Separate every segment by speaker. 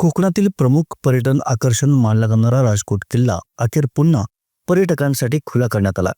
Speaker 1: कोकणातील प्रमुख पर्यटन आकर्षण मानला जाणारा राजकोट किल्ला अखेर पुन्हा पर्यटकांसाठी खुला करण्यात आला.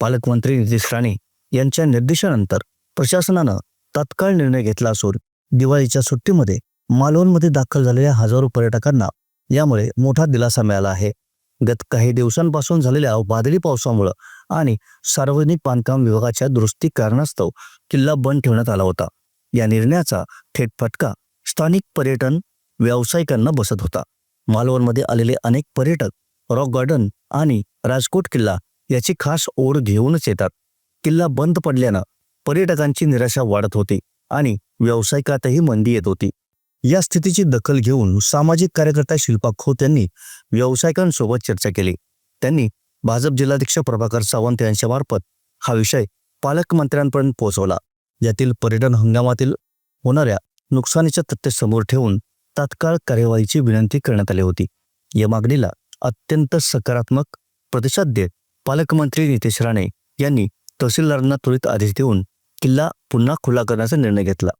Speaker 1: पालकमंत्री नितीश राणे यांच्या निर्देशानंतर प्रशासनानं तात्काळ निर्णय घेतला असून दिवाळीच्या सुट्टीमध्ये मालवणमध्ये दाखल झालेल्या हजारो पर्यटकांना यामुळे मोठा दिलासा मिळाला आहे. गत काही दिवसांपासून झालेल्या वादळी पावसामुळं आणि सार्वजनिक बांधकाम विभागाच्या दुरुस्ती कारणास्तव किल्ला बंद ठेवण्यात आला होता. या निर्णयाचा थेट फटका स्थानिक पर्यटन व्यावसायिकांना बसत होता. मालवणमध्ये आलेले अनेक पर्यटक रॉक गार्डन आणि राजकोट किल्ला याची खास ओढ घेऊनच येतात. किल्ला बंद पडल्यानं पर्यटकांची निराशा वाढत होती आणि व्यावसायिकातही मंदी येत होती. या स्थितीची दखल घेऊन सामाजिक कार्यकर्ता शिल्पा खोत यांनी व्यावसायिकांसोबत चर्चा केली. त्यांनी भाजप जिल्हाध्यक्ष प्रभाकर सावंत यांच्यामार्फत हा विषय पालकमंत्र्यांपर्यंत पोहोचवला. यातील पर्यटन हंगामातील होणाऱ्या नुकसानीचे तथ्य समोर ठेवून तात्काळ कार्यवाहीची विनंती करण्यात आली होती. या मागणीला अत्यंत सकारात्मक प्रतिसाद देत पालकमंत्री नितेश राणे यांनी तहसीलदारांना त्वरित आदेश देऊन किल्ला पुन्हा खुला करण्याचा निर्णय घेतला.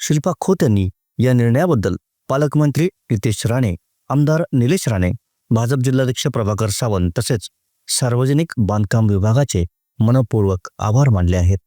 Speaker 1: शिल्पा खोत यांनी या निर्णयाबद्दल पालकमंत्री नितेश राणे आमदार निलेश राणे भाजप जिल्हाध्यक्ष प्रभाकर सावंत तसेच सार्वजनिक बांधकाम विभागाचे मनपूर्वक आभार मानले आहेत.